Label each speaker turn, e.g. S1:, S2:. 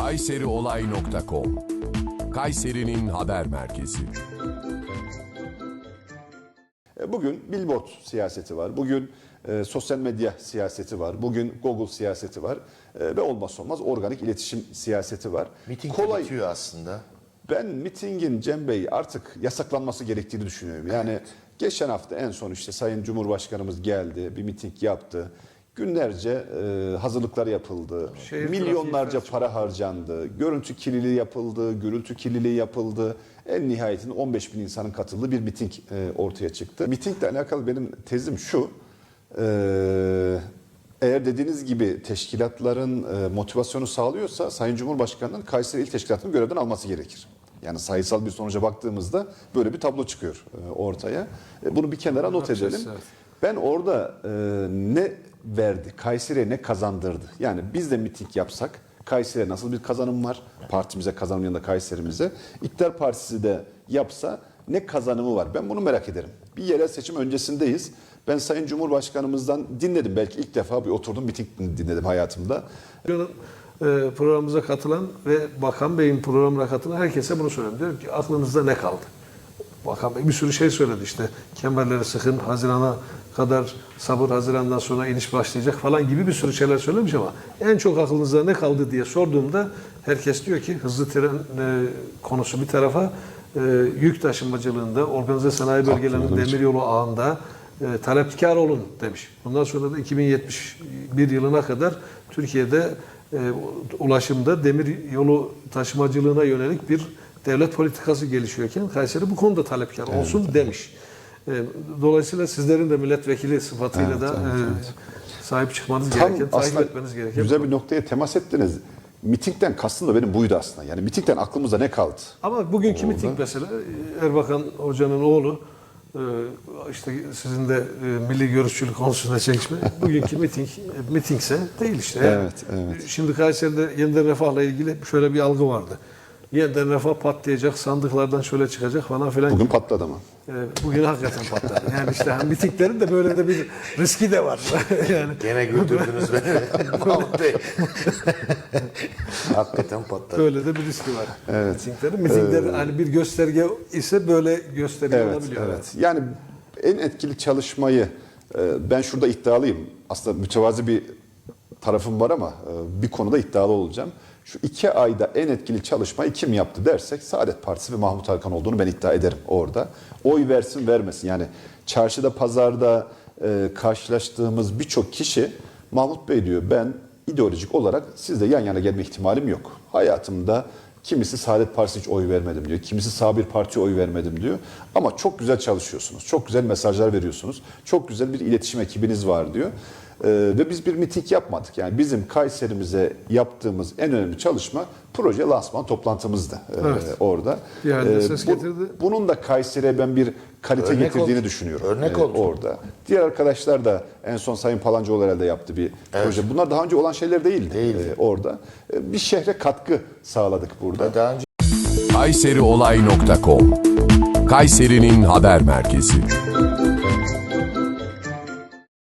S1: kayseriolay.com Kayseri'nin haber merkezi.
S2: E, Bugün billboard siyaseti var. Bugün e, sosyal medya siyaseti var. Bugün Google siyaseti var. E, ve olmazsa olmaz organik iletişim siyaseti var.
S3: Miting
S2: Kolay.
S3: bitiyor aslında.
S2: Ben mitingin Cem Bey artık yasaklanması gerektiğini düşünüyorum. Yani geçen hafta en son işte Sayın Cumhurbaşkanımız geldi, bir miting yaptı. Günlerce e, hazırlıklar yapıldı.
S4: Şehir
S2: Milyonlarca
S4: trafiği
S2: para harcandı. Görüntü kirliliği yapıldı, gürültü kirliliği yapıldı. En nihayetinde 15 bin insanın katıldığı bir miting e, ortaya çıktı. Mitingle alakalı benim tezim şu. e, eğer dediğiniz gibi teşkilatların e, motivasyonu sağlıyorsa Sayın Cumhurbaşkanı'nın Kayseri İl Teşkilatı'nı görevden alması gerekir. Yani sayısal bir sonuca baktığımızda böyle bir tablo çıkıyor e, ortaya. E, Bunu bir kenara not edelim. Ben orada e, ne verdi, Kayseri'ye ne kazandırdı? Yani biz de miting yapsak Kayseri'ye nasıl bir kazanım var? Partimize kazanım yanında Kayseri'mize. İktidar Partisi de yapsa ne kazanımı var? Ben bunu merak ederim. Bir yerel seçim öncesindeyiz. Ben Sayın Cumhurbaşkanımızdan dinledim. Belki ilk defa bir oturdum miting dinledim hayatımda.
S4: E, programımıza katılan ve Bakan Bey'in programına katılan herkese bunu söylüyorum. Diyorum ki aklınızda ne kaldı? Bakan Bey bir sürü şey söyledi işte. Kemerleri sıkın, Haziran'a kadar sabır, Haziran'dan sonra iniş başlayacak falan gibi bir sürü şeyler söylemiş ama en çok aklınızda ne kaldı diye sorduğumda herkes diyor ki hızlı tren e, konusu bir tarafa e, yük taşımacılığında, organize sanayi bölgelerinin
S2: hiç-
S4: demiryolu ağında e, talepkar olun demiş. Bundan sonra da 2071 yılına kadar Türkiye'de e, ulaşımda demir yolu taşımacılığına yönelik bir devlet politikası gelişiyorken Kayseri bu konuda talepkar olsun demiş. E, dolayısıyla sizlerin de milletvekili sıfatıyla
S2: Evet,
S4: da
S2: evet,
S4: e,
S2: evet.
S4: sahip çıkmanız
S2: Tam
S4: gereken, takip etmeniz gereken.
S2: güzel bir noktaya temas ettiniz. Mitingden kastım da benim buydu aslında. Yani mitingden aklımızda ne kaldı?
S4: Ama bugünkü miting mesela Erbakan Hoca'nın oğlu e, işte sizin de e, milli görüşçülük konusunda çekişme. Bugünkü miting mitingse değil işte.
S2: Evet, evet.
S4: Şimdi Kayseri'de yeniden refahla ilgili şöyle bir algı vardı. Yeniden refah patlayacak, sandıklardan şöyle çıkacak falan filan.
S2: Bugün patladı ama.
S4: E, bugün hakikaten patladı. Yani işte hani mitinglerin de böyle de bir riski de var. yani
S3: Gene güldürdünüz beni. Mahmut Bey. Hakikaten patladı.
S4: böyle de bir riski var. Mitinglerin, mitingler hani bir gösterge ise böyle gösterge
S2: Evet,
S4: olabiliyor.
S2: evet. Yani en etkili çalışmayı e, ben şurada iddialıyım. Aslında mütevazi bir tarafım var ama e, bir konuda iddialı olacağım. Şu iki ayda en etkili çalışmayı kim yaptı dersek Saadet Partisi ve Mahmut Hakan olduğunu ben iddia ederim orada. Oy versin vermesin yani çarşıda pazarda e, karşılaştığımız birçok kişi Mahmut Bey diyor ben ideolojik olarak sizle yan yana gelme ihtimalim yok. Hayatımda Kimisi Saadet Partisi hiç oy vermedim diyor. Kimisi sağ bir partiye oy vermedim diyor. Ama çok güzel çalışıyorsunuz. Çok güzel mesajlar veriyorsunuz. Çok güzel bir iletişim ekibiniz var diyor. Ee, ve biz bir miting yapmadık. Yani bizim Kayserimize yaptığımız en önemli çalışma proje lansman toplantımızdı ee,
S4: Evet.
S2: orada.
S4: Halde
S2: Ee,
S4: ses getirdi.
S2: Bunun da Kayseri'ye ben bir kalite
S3: Örnek
S2: getirdiğini
S3: oldu.
S2: düşünüyorum.
S3: Örnek
S2: ee,
S3: oldu.
S2: orada. Diğer arkadaşlar da en son Sayın Palancıoğlu herhalde yaptı bir proje. Bunlar daha önce olan şeyler değildi,
S3: Değildi.
S2: ee, orada. Ee, bir şehre katkı sağladık burada.
S3: Daha önce
S1: kayseriolay.com Kayseri'nin haber merkezi.